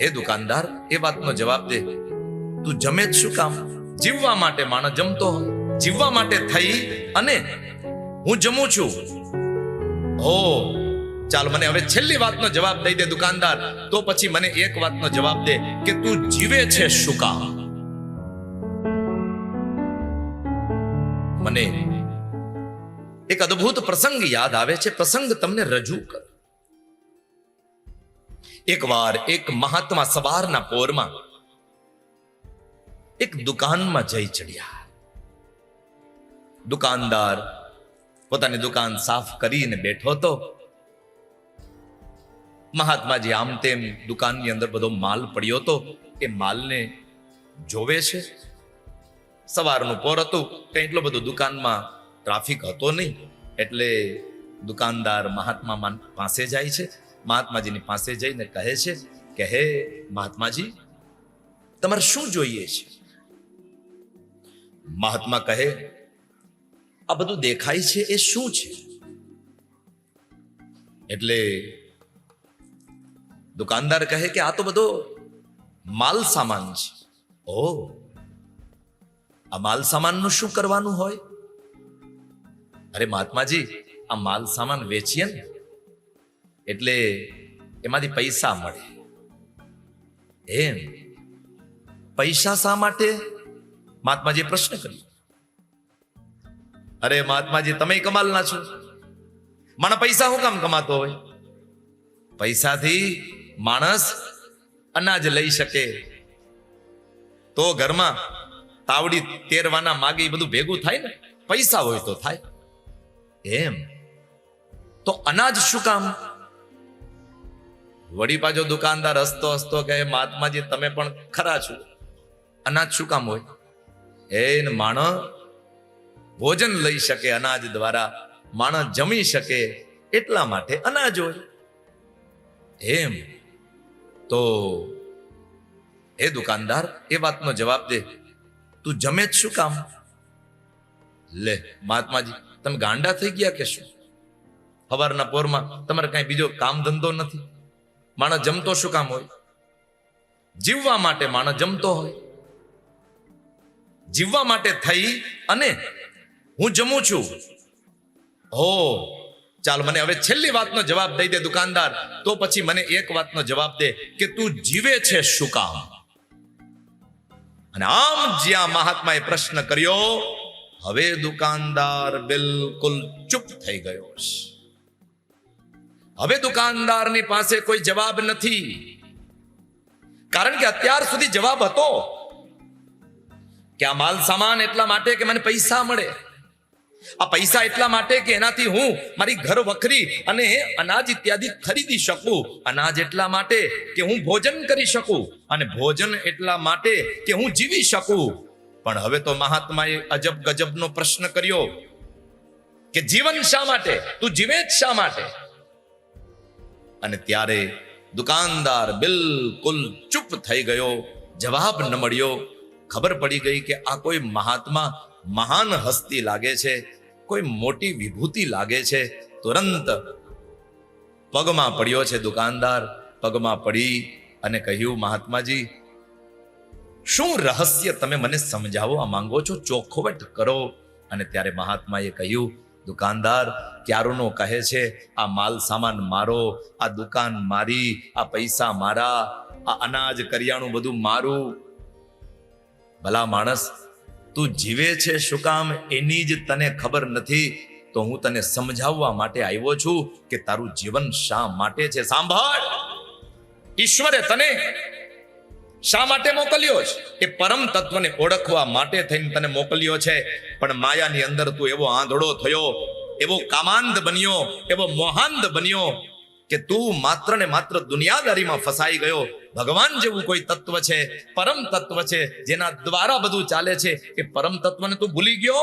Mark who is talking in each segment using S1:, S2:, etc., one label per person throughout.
S1: એ દુકાનદાર, એ વાતનો જવાબ દે. તું જમે જ શું કામ? જીવવા માટે માણસ જમતો જીવવા માટે થઈ અને હું જમું છું. હો, ચાલ મને હવે છેલ્લી વાતનો જવાબ દઈ દે દુકાનદાર. તો પછી મને એક વાતનો જવાબ દે કે તું જીવે છે શું કામ? મને એક અદ્ભુત પ્રસંગ યાદ આવે છે. પ્રસંગ તમને રજૂ કર એકવાર એક મહાત્મા સવારના પોરમાં એક દુકાનમાં જઈ ચડ્યા. દુકાનદાર પોતાની દુકાન સાફ કરીને બેઠો હતો. મહાત્માજી આમ તેમ દુકાનની અંદર બધો માલ પડ્યો હતો. એ માલને જોવે છે. સવારનું પોર હતું, કઈ એટલો બધો દુકાનમાં ટ્રાફિક હતો નહીં. એટલે દુકાનદાર મહાત્મા પાસે જાય છે. મહાત્માજીની પાસે જઈને કહે છે કે, હે મહાત્માજી, તમારે શું જોઈએ છે? મહાત્મા કહે, આ બધું દેખાય છે, એ શું છે? એટલે દુકાનદાર કહે કે, આ તો બધો માલ સામાન છે. ઓ આ માલ સામાનનું શું કરવાનું હોય? અરે મહાત્માજી, આ માલ સામાન વેચીએ ને એટલે એમાંથી પૈસા મળે. એમ. પૈસા શા માટે? મહાત્માજીએ પ્રશ્ન કર્યો. અરે મહાત્માજી તમે કમાલના છો. મને પૈસા શું કામ કમાતો હોય? પૈસાથી માણસ અનાજ લઈ શકે. તો ઘરમાં તાવડી તેરવાના માગે બધું ભેગું થાય ને? પૈસા હોય તો થાય. એમ. તો અનાજ શું કામ? વળી પાછો દુકાનદાર હસતો હસતો કહે, મહાત્માજી, તમે પણ ખરા છો. અનાજ શું કામ હોય? એ માણસ ભોજન લઈ શકે, અનાજ દ્વારા માણસ જમી શકે, એટલા માટે અનાજ હોય. એમ? તો એ દુકાનદાર એ વાતનો જવાબ દે. તું જમે જ શું કામ? લે, મહાત્માજી, તમે ગાંડા થઈ ગયા કે શું? સવારના પોરમાં તમારે કઈ બીજો કામ ધંધો નથી. માણસ જમતો શું કામ હોય? જીવવા માટે માણસ જમતો હોય. જીવવા માટે થઈ અને હું જમું છું. હો, ચાલ મને હવે છેલ્લી વાતનો જવાબ દઈ દે દુકાનદાર. તો પછી મને એક વાતનો જવાબ દે કે તું જીવે છે શું કામ? અને આમ જ્યાં મહાત્માએ પ્રશ્ન કર્યો, હવે દુકાનદાર બિલકુલ ચૂપ થઈ ગયો છે. હવે દુકાનદારની પાસે કોઈ જવાબ નથી. કારણ કે અત્યાર સુધી જવાબ હતો કે આ માલ સામાન એટલા માટે કે મને પૈસા મળે. આ પૈસા એટલા માટે કે એનાથી હું મારી ઘર વખરી અને અનાજ ઇત્યાદિ ખરીદી શકું. અનાજ એટલા માટે કે હું ભોજન કરી શકું અને ભોજન એટલા માટે કે હું જીવી શકું. પણ હવે તો મહાત્માએ અજબ ગજબનો પ્રશ્ન કર્યો કે જીવન શા માટે? તું જીવે જ શા માટે? અને ત્યારે દુકાનદાર બિલકુલ ચૂપ થઈ ગયો. જવાબ ન મળ્યો. ખબર પડી ગઈ કે આ કોઈ મહાત્મા મહાન હસ્તી લાગે છે, કોઈ મોટી વિભૂતિ લાગે છે. તુરંત પગમાં પડ્યો છે દુકાનદાર, પગમાં પડી અને કહ્યું, મહાત્માજી, શું રહસ્ય તમે મને સમજાવવા માંગો છો? ચોખવટ કરો. અને ત્યારે મહાત્માએ કહ્યું દુકાનદાર ક્યારોનો કહે છે, આ માલ સામાન મારો, આ દુકાન મારી, આ પૈસા મારા, આ અનાજ, કરિયાણું બધું મારું. ભલા માણસ, તું જીવે છે શું કામ? એની જ તને ખબર નથી. તો હું તને સમજાવવા માટે આવ્યો છું કે તારું જીવન શા માટે છે? સાંભળ! ઈશ્વરે તને શા માટે મોકલ્યો છે? એ પરમ તત્વને ઓળખવા માટે થઈને તને મોકલ્યો છે. પણ માયાની અંદર તું એવો આંધળો થયો, એવો કામાંધ બન્યો, એવો મોહાંધ બન્યો કે તું માત્ર ને માત્ર દુનિયાદારીમાં ફસાઈ ગયો. ભગવાન જેવું કોઈ તત્વ છે, પરમ તત્વ છે, જેના દ્વારા બધું ચાલે છે, એ પરમ તત્વને તું ભૂલી ગયો?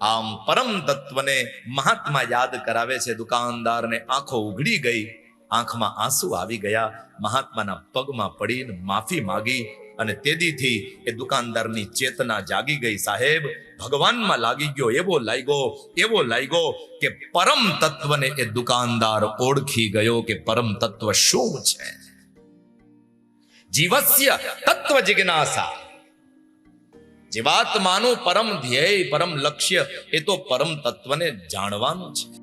S1: આમ પરમ તત્વને મહાત્મા યાદ કરાવે છે, દુકાનદારને આંખો ઉઘડી ગઈ. આંખમાં આંસુ આવી ગયા, મહાત્માના પગમાં પડીને માફી માગી અને તેદીથી એ દુકાનદારની ચેતના જાગી ગઈ, સાહેબ, ભગવાનમાં લાગી ગયો એવો લાગ્યો એવો લાગ્યો કે પરમ તત્વને એ દુકાનદાર ઓળખી ગયો કે પરમ તત્વ શું છે? જીવસ્ય તત્વ જિજ્ઞાસા. જીવાત્માનું પરમ ધ્યેય, પરમ લક્ષ્ય એ તો પરમ તત્વને જાણવાનું છે.